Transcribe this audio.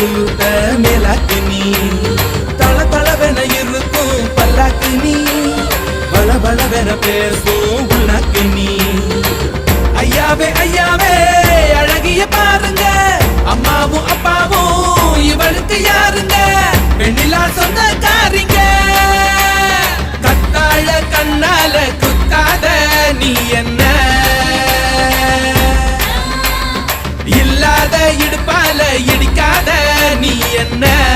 குளுத்த மேலாக்கு நீ தள தளவென இருக்கும் பல்லாக்கு நீ பல பலவென பேசும் உள்நாக்கு நீ ஐயாவே ஐயாவே அழகிய பாருங்க. அம்மாவும் அப்பாவும் இவளுக்கு யாருங்க? வெண்ணிலா சொந்தக்காரிங்க. கத்தாழ கண்ணால குத்தாத நீ என்ன? இல்லாத இடுப்பால இடிக்க என்ன